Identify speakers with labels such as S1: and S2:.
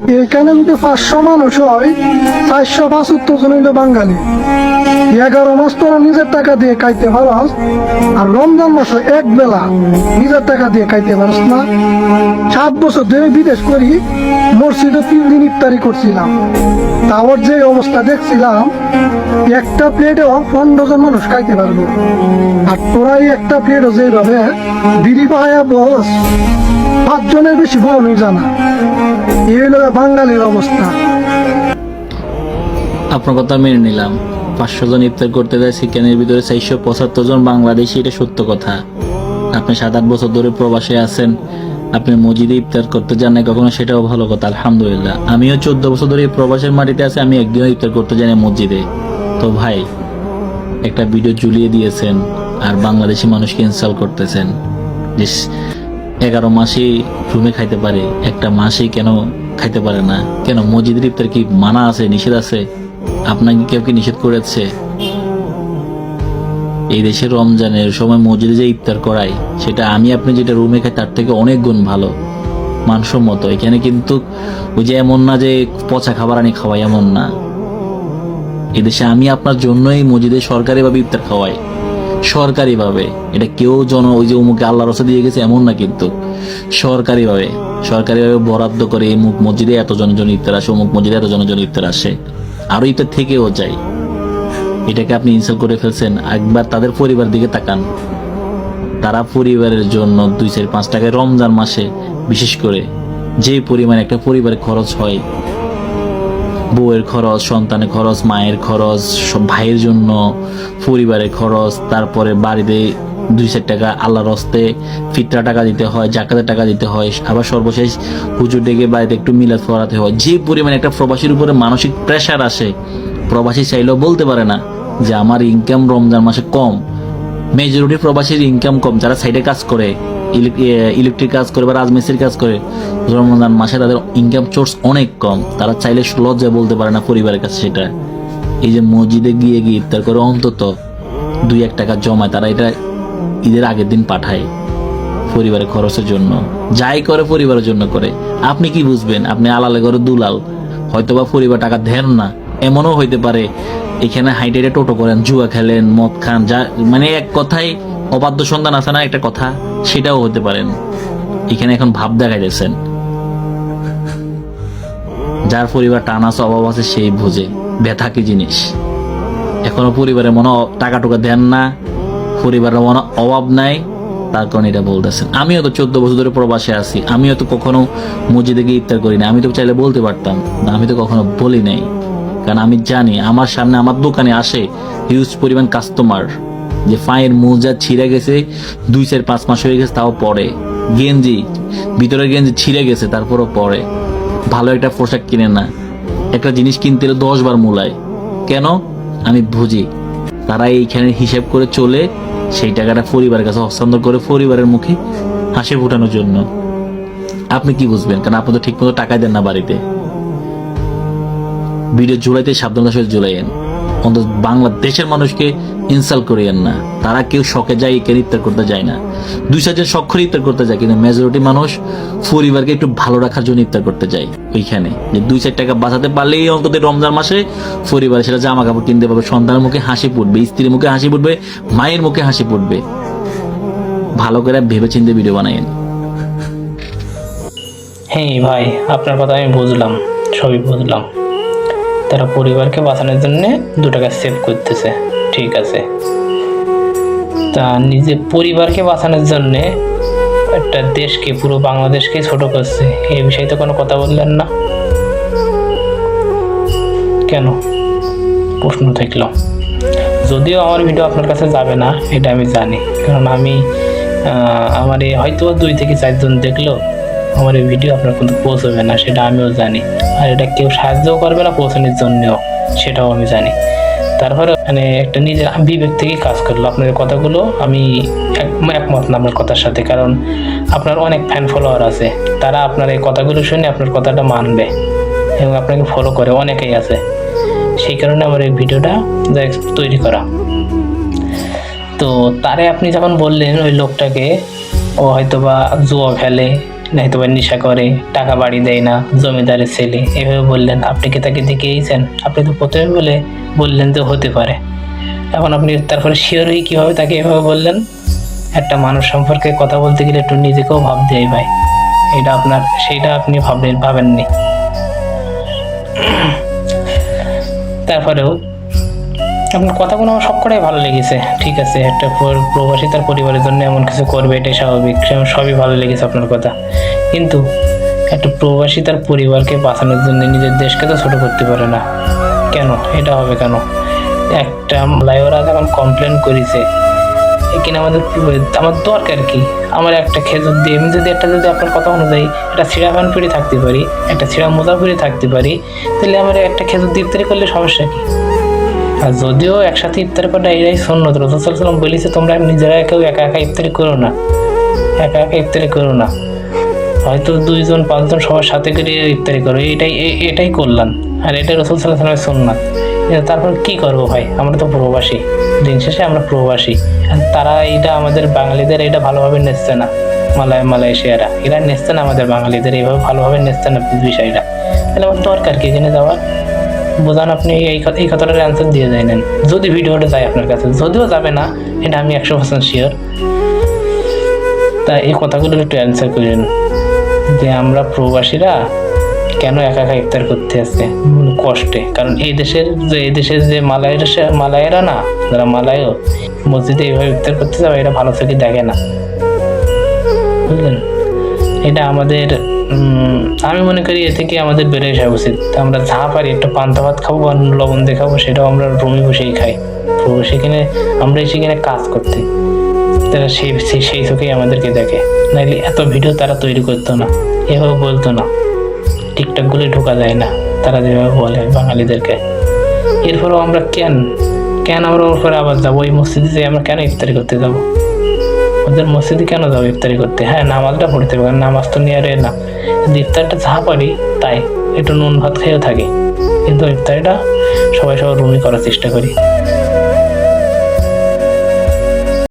S1: এখানে যদি পাঁচশো মানুষ হয়, চারশো পাঁচাত্তর জন হইল বাঙালি। এগারো মাস তোরা নিজের টাকা দিয়ে খাইতে পারস, আর রমজান মাসে এক বেলা নিজের টাকা দিয়ে খাইতে পারস না। সাত বছর ধরে বিদেশ করি, মসজিদে তিন দিন ইফতারি করছিলাম। তাওর যে অবস্থা দেখছিলাম, একটা প্লেটেও পনেরো জন মানুষ খাইতে পারব। আর তোরাই একটা প্লেটও যেভাবে, বিড়ি পাহায়া বস। পাঁচজনের বেশি বউনি জানা। এই হলো বাঙালির অবস্থা।
S2: আপনার কথা মেনে নিলাম। পাঁচশো জন ইফতার করতে দেয় চিকেনের ভিতরে চারশো পঁচাত্তর জন বাংলাদেশি, এটা সত্য কথা। আপনি সাত আট বছর ধরে প্রবাসে আছেন, আপনি মসজিদে ইফতার করতে যান না কখনো, সেটাও ভালো কথা, আলহামদুলিল্লাহ। আমিও চোদ্দ বছর ধরে প্রবাসের মাটিতে আছি, আমি একদিনও ইফতার করতে যাই না মসজিদে। তো ভাই, একটা ভিডিও ঝুলিয়ে দিয়েছেন, আর বাংলাদেশি মানুষকে ইনস্টল করতেছেন। এগারো মাসে রুমে খাইতে পারে, একটা মাসে কেন খাইতে পারে না? কেন মসজিদের ইফতার কি মানা আছে, নিষেধ আছে? আপনাকে কেউ কি নিষেধ করেছে? এই দেশে রমজানের সময় মসজিদে যে ইফতার করায়, সেটা আমি আপনি যেটা রুমে খাই, তার থেকে অনেক গুণ ভালো, মানসম্মত। এখানে কিন্তু ওই যে এমন না যে পচা খাবার আনি খাওয়াই এমন না। এদেশে আমি আপনার জন্যই মসজিদে সরকারিভাবে ইফতার খাওয়াই। সরকারিভাবে। এটা কেউ জন ওই যে অমুকে আল্লাহ রসা দিয়ে গেছে, এমন না কিন্তু। সরকারিভাবে সরকারিভাবে বরাদ্দ করে এই মুখ মসজিদে এত জনজন ইফতার আসে, অমুক মসজিদে এত জনজন ইফতার আসে। আরও ইফতার থেকেও যায়। এটাকে আপনি ইনসাল্ট করে ফেলছেন। একবার তাদের পরিবার দিকে তাকান। তারা পরিবারের জন্য দুই চার পাঁচ টাকায় রমজান মাসে বিশেষ করে যে পরিমাণ একটা পরিবারের খরচ হয় বউয়ের খরচ, সন্তানের খরচ, মায়ের খরচ ভাইয়ের জন্য, পরিবারের খরচ, তারপরে বাড়িতে দুই চার টাকা আল্লাহর হস্তে ফিতরা টাকা দিতে হয়, জাকাতের টাকা দিতে হয়, আবার সর্বশেষ হুজুর ডেকে বাড়িতে একটু মিলাদ করাতে হয়। যে পরিমাণে একটা প্রবাসীর উপরে মানসিক প্রেশার আসে, প্রবাসী চাইলেও বলতে পারে না যে, আমার ইনকাম রমজান মাসে কম। মেজরিটি প্রবাসীর ইনকাম কম, যারা সাইডে কাজ করে। ইলেকট্রিক কাজ করে বা রাজমিস্ত্রির কাজ করে, রমজান মাসে তাদের ইনকাম সোর্স অনেক কম। তারা চাইলে লজ্জায় বলতে পারে না পরিবারের কাছে সেটা। এই যে মসজিদে গিয়ে গিয়ে ইফতার করে অন্তত দুই এক টাকা জমায়, তারা এটা ঈদের আগের দিন পাঠায় পরিবারের খরচের জন্য। যাই করে পরিবারের জন্য করে। আপনি কি বুঝবেন? আপনি আলালে করে দুলাল। হয়তোবা পরিবার টাকা দেন না। এমনও হইতে পারে, এখানে হাইটে টোটো করেন, জুয়া খেলেন, মদ খান, যা মানে এক কথাই অবাধ্য সন্তান আছে না একটা কথা? সেটাও হতে পারেন এখানে এখন ভাব দেখা যাচ্ছেন যার পরিবার টানা অভাব আছে, সেই বুঝে। ব্যথা কি জিনিস? এখনও পরিবারে মনে টাকা টুকা দেন না। পরিবারের মনে অভাব নাই। তার কারণে এটা বলতেছেন। আমিও তো চোদ্দ বছর ধরে প্রবাসে আছি। আমিও তো কখনো মসজিদে গিয়ে ইফতার করি না। আমি তো চাইলে বলতে পারতাম। না, আমি তো কখনো বলি নাই। কারণ আমি জানি, আমার সামনে আমার দোকানে আসে হিউজ পরিমাণ কাস্টমার যে ফাইয়ের মোজা ছিঁড়ে গেছে, দুই চার পাঁচ মাস হয়ে গেছে, তাও পরে গেঞ্জি ভিতরের গেঞ্জি ছিঁড়ে গেছে, তারপরও পরে ভালো একটা পোশাক কিনে না। একটা জিনিস কিনতে হলে দশ বার মূলায়। কেন? আমি বুঝি। তারা এইখানে হিসাব করে চলে, সেই টাকাটা পরিবারের কাছে হস্তান্তর করে পরিবারের মুখে হাসি ফুটানোর জন্য। আপনি কি বুঝবেন? কারণ আপনি তো ঠিক মতো টাকা দেন না বাড়িতে। ভিডিও জুলাইতে সাবধানতার সাথে জুলাইয়েন অন্তত বাংলাদেশের মানুষকে ইনসাল্ট করিয়েন না। তারা কেউ শখে যায় একে ইফতার করতে যায় না। দুই চারজন শখ করে করতে যায়, কিন্তু মেজরিটি মানুষ পরিবারকে একটু ভালো রাখার জন্য ইফতার করতে যায়। ওইখানে যে দুই চার টাকা বাঁচাতে পারলেই অন্তত রমজান মাসে পরিবার সেটা জামা কাপড় কিনতে পারবে। সন্তানের মুখে হাসি ফুটবে, স্ত্রীর মুখে হাসি ফুটবে, মায়ের মুখে হাসি ফুটবে। ভালো করে ভেবে চিন্তে ভিডিও বানাইন
S3: হ্যাঁ ভাই, আপনার কথা আমি বুঝলাম, সবই বুঝলাম। তারা পরিবারকে বাঁচানোর জন্য দু টাকা সেভ করতেছে। ঠিক আছে। তা নিজে পরিবারকে বাঁচানোর জন্য একটা দেশকে, পুরো বাংলাদেশকে ছোট করছে। এই বিষয়ে তো কোনো কথা বললেন না। কেন? প্রশ্ন থাকল। যদিও আমার ভিডিও আপনার কাছে যাবে না, এটা আমি জানি। কারণ আমি আমার হয়তো দুই থেকে চারজন দেখল। আমার এই ভিডিও আপনার কিন্তু পৌঁছবে না, সেটা আমিও জানি। আর এটা কেউ সাহায্যও করবে না পৌঁছানোর জন্যও, সেটাও আমি জানি। তারপরে মানে একটা নিজের বিবেক থেকে কাজ করল। আপনার কথাগুলো আমি একমত না আপনার কথার সাথে, কারণ আপনার অনেক ফ্যান ফলোয়ার আছে। তারা আপনার এই কথাগুলো শুনে আপনার কথাটা মানবে এবং আপনাকে ফলো করে, অনেকেই আছে। সেই কারণে আমার এই ভিডিওটা তৈরি করা। তো তারে আপনি যখন বললেন ওই লোকটাকে, ও হয়তো বা জুয়া খেলে নাই তোমার নেশা করে, টাকা বাড়ি দেয় না, জমিদারের ছেলে। এভাবে বললেন, আপনি কি তাকে দেখেইছেন আপনি তো প্রথমে বলে বললেন যে হতে পারে। এখন আপনি তারপরে শিওর হয়ে কীভাবে তাকে এভাবে বললেন? একটা মানুষ সম্পর্কে কথা বলতে গেলে একটু নিজেকেও ভাবতে হয় ভাই। এটা আপনার সেইটা আপনি ভাবলেন, ভাবেননি। তারপরেও আপনার কথাগুলো আমার সবকটাই ভালো লেগেছে। ঠিক আছে, একটা প্রবাসী তার পরিবারের জন্য এমন কিছু করবে, এটাই স্বাভাবিক। সবই ভালো লেগেছে আপনার কথা। কিন্তু একটা প্রবাসী তার পরিবারকে বাঁচানোর জন্য নিজের দেশকে তো ছোট করতে পারে না। কেন? এটা হবে কেন? একটা লাইওরা যখন কমপ্লেন করেছে। এখানে আমাদের আমার দরকার কি? আমার একটা খেজুর দিয়ে আমি যদি একটা যদি আপনার কথা অনুযায়ী একটা ছিঁড়া ফ্যান পরে থাকতে পারি, একটা ছিঁড়া মোজা পরে থাকতে পারি, তাহলে আমার একটা খেজুর দিয়ে ইফতারি করলে সমস্যা কি? আর যদিও একসাথে ইফতার করা এটাই সন্ন্যত রসুলাম বলেছে, তোমরা নিজেরা কেউ একা একা ইফতারি করো না। একা একা ইফতারি করো না। হয়তো দুইজন, পাঁচজন সবার সাথে করে ইফতারি করো এটাই এটাই করলাম আর এটা রসুল সাল্লাহ সাল্লামের সুন্নাত। তারপর কি করব ভাই? আমরা তো প্রবাসী। দিন শেষে আমরা প্রবাসী। তারা এটা আমাদের বাঙালিদের এটা ভালোভাবে নেচছে না। মালয়, মালয়েশিয়ারা। এরা নেচছে না আমাদের বাঙালিদের। এইভাবে ভালোভাবে নেচছে না বিষয়টা। তাহলে আমার দরকার কি এখানে যাওয়ার? বোঝান আপনি এই কথা- এই কথাটার অ্যান্সার দিয়ে যায় নেন। যদি ভিডিওটা যায় আপনার কাছে। যদিও যাবে না, এটা আমি একশো পার্সেন্ট শিওর তা এই কথাগুলো একটু অ্যান্সার করেন যে আমরা প্রবাসীরা কেন একা একা ইফতার করতে আসছে? কষ্টে। কারণ এই দেশের যে, এই দেশের যে মালায়ের মালায়েরা না, যারা মালায়ও মসজিদে এইভাবে ইফতার করতে যাবে এটা ভালো চোখে দেখে না। বুঝলেন? এটা আমাদের আমি মনে করি এ থেকে আমাদের বেড়ে আসা উচিত। আমরা যা পারি একটু পান্তা ভাত খাব লবণ দিয়ে খাব, সেটাও আমরা রুমে বসেই খাই। তো সেখানে আমরা সেখানে কাজ করতে। তারা সেই সেই চোখেই আমাদেরকে দেখে। নাইলে এত ভিডিও তারা তৈরি করতো না। এভাবে বলতো না। টিকটকগুলি ঢোকা যায় না। তারা যেভাবে বলে বাঙালিদেরকে। এরপরেও আমরা কেন কেন আমরা ওর পরে আবার যাব? ওই মসজিদে যেয়ে আমরা কেন ইফতারি করতে যাব? ওদের মসজিদে কেন যাব ইফতারি করতে? হ্যাঁ নামাজটা পড়তে হবে, কারণ নামাজ তো নিয়ে না। কিন্তু ইফতারটা যা পারি, তাই। একটু নুন ভাত খেয়েও থাকি। কিন্তু ইফতারিটা সবাই সবার রুমই করার চেষ্টা করি।